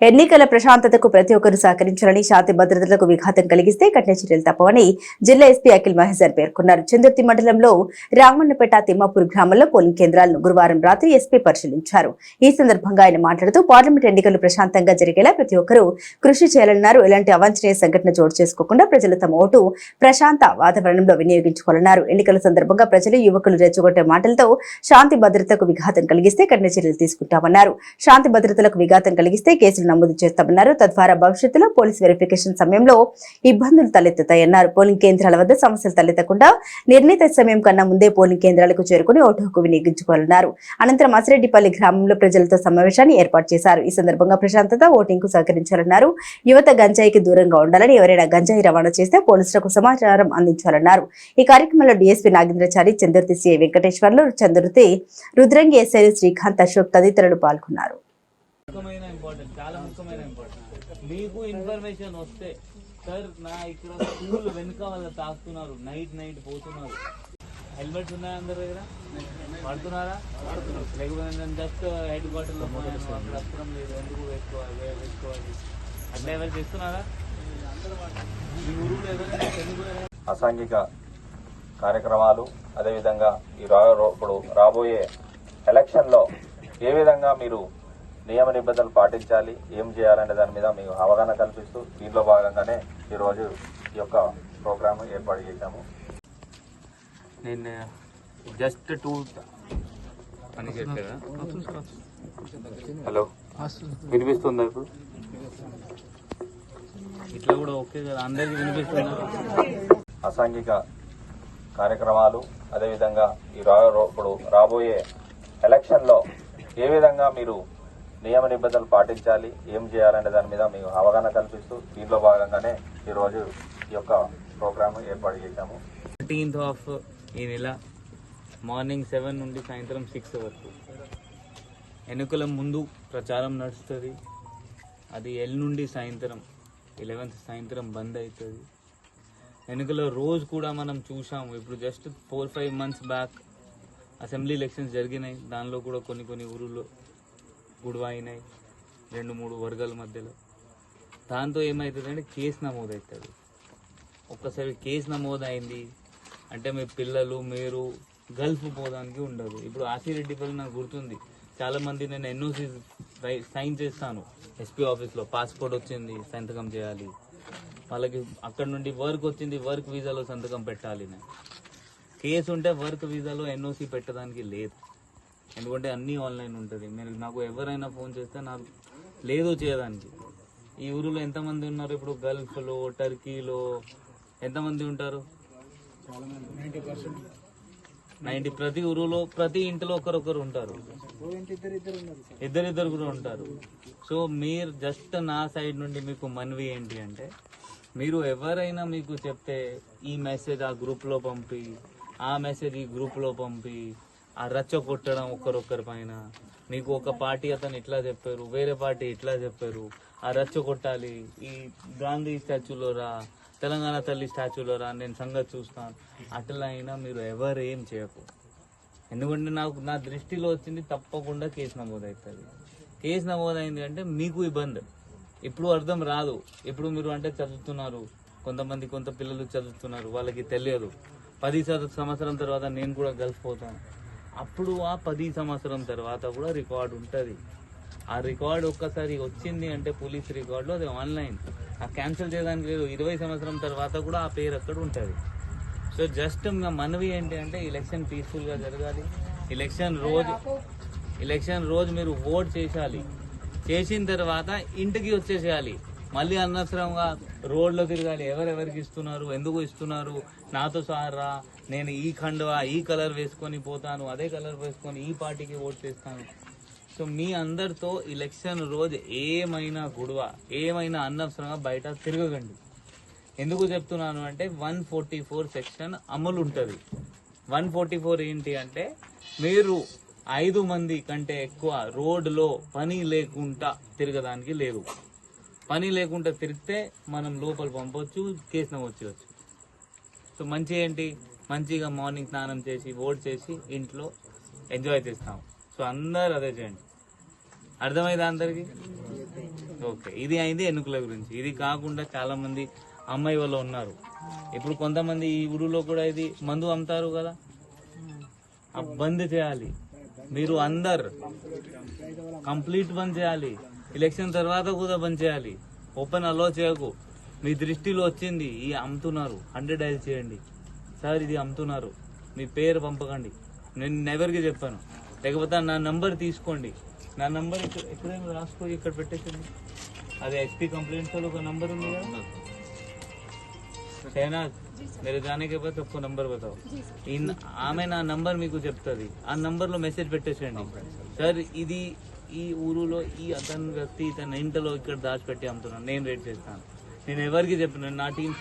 ఎన్నికల ప్రశాంతతకు ప్రతి ఒక్కరూ సహకరించాలని శాంతి భద్రతలకు విఘాతం కలిగిస్తే కఠిన చర్యలు తప్పవని జిల్లా ఎస్పీ అఖిల్ మహేశ్వర్ పేర్కొన్నారు. చందుర్తి మండలంలో రామన్నపేట తిమ్మాపూర్ గ్రామంలో పోలింగ్ కేంద్రాలను గురువారం రాత్రి ఎస్పీ పరిశీలించారు. ఈ సందర్భంగా ఆయన మాట్లాడుతూ పార్లమెంట్ ఎన్నికలు ప్రశాంతంగా జరిగేలా ప్రతి ఒక్కరూ కృషి చేయాలన్నారు. ఎలాంటి అవాంఛనీయ సంఘటన చోటు చేసుకోకుండా ప్రజలు తమ ఓటు ప్రశాంత వాతావరణంలో వినియోగించుకోవాలన్నారు. ఎన్నికల సందర్భంగా ప్రజలు యువకులు రెచ్చగొట్టే మాటలతో శాంతి భద్రతకు విఘాతం కలిగిస్తే కఠిన చర్యలు తీసుకుంటామన్నారు. శాంతి భద్రతలకు విఘాతం కలిగిస్తే కేసులు నమోదు చేస్తామన్నారు. తద్వారా భవిష్యత్తులో పోలీస్ వెరిఫికేషన్ సమయంలో ఇబ్బందులు తలెత్తుతాయన్నారు. పోలింగ్ కేంద్రాల వద్ద సమస్యలు తలెత్తకుండా నిర్ణీత సమయం కన్నా ముందే పోలింగ్ కేంద్రాలకు చేరుకుని ఓటు హక్కు వినియోగించుకోవాలన్నారు. అనంతరం అసిరెడ్డిపల్లి గ్రామంలో ప్రజలతో సమావేశాన్ని ఏర్పాటు చేశారు. ఈ సందర్భంగా ప్రశాంతత ఓటింగ్కు సహకరించాలన్నారు. యువత గంజాయికి దూరంగా ఉండాలని ఎవరైనా గంజాయి రవాణా చేస్తే పోలీసులకు సమాచారం అందించాలన్నారు. ఈ కార్యక్రమంలో DSP Nagendrachari Chandurthi CI Venkateshwarlu Chandurthi Rudrangi SI Srikanth Ashok తదితరులు పాల్గొన్నారు. ముఖ్యమైన ఇంపార్టెంట్ చాలా ముఖ్యమైన ఇంపార్టెంట్ మీకు ఇన్ఫర్మేషన్ వస్తే సార్ నా ఇక్కడ స్కూల్ వెనుక వాళ్ళు తాకుతున్నారు నైట్ నైట్ పోతున్నారు. హెల్మెట్స్ ఉన్నాయా అందరి దగ్గర? పడుతున్నారా లేకపోతే నేను జస్ట్ హెడ్ క్వార్టర్లో పోయాను అక్కడ అవసరం లేదు ఎందుకు వేసుకోవాలి వేసుకోవాలి? అట్లా ఎవరు చేస్తున్నారా? మీ అసాంఘిక కార్యక్రమాలు అదేవిధంగా ఈ రా ఇప్పుడు రాబోయే ఎలక్షన్లో ఏ విధంగా మీరు నియమ నిబంధనలు పాటించాలి ఏం చేయాలనే దాని మీద మీకు అవగాహన కల్పిస్తూ దీనిలో భాగంగానే ఈరోజు ఈ యొక్క ప్రోగ్రామ్ ఏర్పాటు చేశాము. నేను జస్ట్ టూ అని చెప్పారా? హలో వినిపిస్తుందా ఇప్పుడు? ఇట్లా కూడా ఓకే కదా అందరికి వినిపిస్తున్నారు అసాంఘిక కార్యక్రమాలు అదేవిధంగా ఈ రో- ఇప్పుడు రాబోయే ఎలక్షన్లో ఏ విధంగా మీరు నియమ నిబంధనలు పాటించాలి ఏం చేయాలనే దాని మీద మేము అవగాహన కల్పిస్తూ దీనిలో భాగంగానే ఈరోజు ఈ యొక్క ప్రోగ్రామ్ ఏర్పాటు చేశాము. థర్టీన్త్ ఆఫ్ ఈ నెల మార్నింగ్ సెవెన్ నుండి సాయంత్రం సిక్స్ వరకు. ఎన్నికల ముందు ప్రచారం నడుస్తుంది. అది ఎల్ నుండి సాయంత్రం ఎలెవెన్త్ సాయంత్రం బంద్ అవుతుంది ఎన్నికల రోజు కూడా మనం చూసాము ఇప్పుడు just four five months back assembly elections జరిగినాయి. దానిలో కూడా కొన్ని కొన్ని ఊరుల్లో గుడివైనాయి రెండు మూడు వర్గాల మధ్యలో. దాంతో ఏమవుతుందంటే కేసు నమోదు అవుతుంది ఒక్కసారి కేసు నమోదు అయింది అంటే మీ పిల్లలు మీరు గల్ఫ్ పోదానికి ఉండదు. ఇప్పుడు ఆసిరెడ్డిపల్లి నాకు గుర్తుంది. చాలామంది నేను ఎన్ఓసి సైన్ చేస్తాను. ఎస్పీ ఆఫీస్లో పాస్పోర్ట్ వచ్చింది సంతకం చేయాలి. వాళ్ళకి అక్కడ నుండి వర్క్ వచ్చింది వర్క్ వీసాలో సంతకం పెట్టాలి నేను. కేసు ఉంటే వర్క్ వీసాలో ఎన్ఓసి పెట్టడానికి లేదు. ఎందుకంటే అన్నీ ఆన్లైన్ ఉంటుంది. మీరు నాకు ఎవరైనా ఫోన్ చేస్తే నాకు లేదు చేయడానికి. ఈ ఊరిలో ఎంతమంది ఉన్నారు? ఇప్పుడు గల్ఫ్లో టర్కీలో ఎంతమంది ఉంటారు? నైంటీ ప్రతి ఊరిలో ప్రతి ఇంటిలో ఒకరొకరు ఉంటారు. ఇద్దరిద్దరు కూడా ఉంటారు. సో మీరు జస్ట్ నా సైడ్ నుండి మీకు మనవి ఏంటి అంటే మీరు ఎవరైనా మీకు చెప్తే ఈ మెసేజ్ ఆ గ్రూప్లో పంపి ఆ మెసేజ్ ఈ గ్రూప్లో పంపి ఆ రచ్చ కొట్టడం ఒకరొకరి పైన. మీకు ఒక పార్టీ అతను ఇట్లా చెప్పారు వేరే పార్టీ ఇట్లా చెప్పారు. ఆ రచ్చ కొట్టాలి ఈ గాంధీ స్టాచ్యూలో రా తెలంగాణ తల్లి స్టాచ్యూలో రా నేను సంగతి చూస్తాను. అట్లా అయినా మీరు ఎవరేం చేయకు. ఎందుకంటే నాకు నా దృష్టిలో వచ్చింది తప్పకుండా కేసు నమోదు అవుతుంది కేసు నమోదైంది అంటే మీకు ఇబ్బంది. ఇప్పుడు అర్థం రాదు. ఇప్పుడు మీరు అంటే చదువుతున్నారు. కొంతమంది కొంత పిల్లలు చదువుతున్నారు. వాళ్ళకి తెలియదు. పది సంవత్సరం తర్వాత నేను కూడా కలిసిపోతాను అప్పుడు ఆ పది సంవత్సరం తర్వాత కూడా రికార్డు ఉంటుంది. ఆ రికార్డ్ ఒక్కసారి వచ్చింది అంటే పోలీస్ రికార్డులో అది ఆన్లైన్. ఆ క్యాన్సిల్ చేయడానికి లేదు ఇరవై సంవత్సరం తర్వాత కూడా ఆ పేరు అక్కడ ఉంటుంది. సో జస్ట్ మనవి ఏంటి అంటే ఎలక్షన్ పీస్ఫుల్గా జరగాలి. ఎలక్షన్ రోజు ఎలక్షన్ రోజు మీరు ఓట్ చేసేయాలి చేసిన తర్వాత ఇంటికి వచ్చేసేయాలి. మళ్ళీ అనవసరంగా రోడ్లో తిరగాలి. ఎవరెవరికి ఇస్తున్నారు? ఎందుకు ఇస్తున్నారు? నాతో సారా? నేను ఈ ఖండవా ఈ కలర్ వేసుకొని పోతాను అదే కలర్ వేసుకొని ఈ పార్టీకి ఓట్ చేస్తాను. సో మీ అందరితో ఎలక్షన్ రోజు ఏమైనా గొడవ ఏమైనా అనవసరంగా బయట తిరగకండి. ఎందుకు చెప్తున్నాను అంటే వన్ ఫార్టీ ఫోర్ సెక్షన్ అమలు ఉంటుంది. వన్ ఫార్టీ ఫోర్ ఏంటి అంటే మీరు ఐదు మంది కంటే ఎక్కువ రోడ్లో పని లేకుండా తిరగడానికి లేదు. పని లేకుండా తిరిగితే మనం లోపల పంపవచ్చు కేసు నమోదు సో మంచి ఏంటి? మంచిగా మార్నింగ్ స్నానం చేసి ఓట్ చేసి ఇంట్లో ఎంజాయ్ చేస్తాం. సో అందరు అదే చేయండి. అర్థమైందా అందరికి? ఓకే. ఇది అయింది ఎన్నికల గురించి. ఇది కాకుండా చాలా మంది అమ్మాయి వాళ్ళు ఉన్నారు. ఇప్పుడు కొంతమంది ఈ ఊరిలో కూడా ఇది మందు అమ్ముతారు కదా? ఆ బంద్ చేయాలి. మీరు అందరు కంప్లీట్ బంద్ చేయాలి. ఎలక్షన్ తర్వాత కూడా బంద్ చేయాలి. ఓపెన్ అలో చేయకు. మీ దృష్టిలో వచ్చింది ఈ అమ్ముతున్నారు. హండ్రెడ్ ఐదు చేయండి. సార్ ఇది అమ్ముతున్నారు. మీ పేరు పంపకండి. నేను ఎవరికి చెప్పాను. లేకపోతే నా నంబర్ తీసుకోండి. నా నంబర్ ఇక్కడ ఎక్కడైనా రాసుకో ఇక్కడ పెట్టేసింది అది ఎస్పీ కంప్లైంట్స్లో ఒక నంబర్ ఉంది కదా. మీరు దానికే పోతే ఒక్క నంబర్ పోతావు. ఆమె నా నంబర్ మీకు చెప్తుంది. ఆ నంబర్లో మెసేజ్ పెట్టేసేయండి. సార్ ఇది ఈ ఊరులో ఈ అతని వ్యక్తి ఇతని ఇంటలో ఇక్కడ దాచిపెట్టి అమ్ముతున్నాను. నేను రేట్ చేస్తాను. నేను ఎవరికి చెప్పిన నా టీం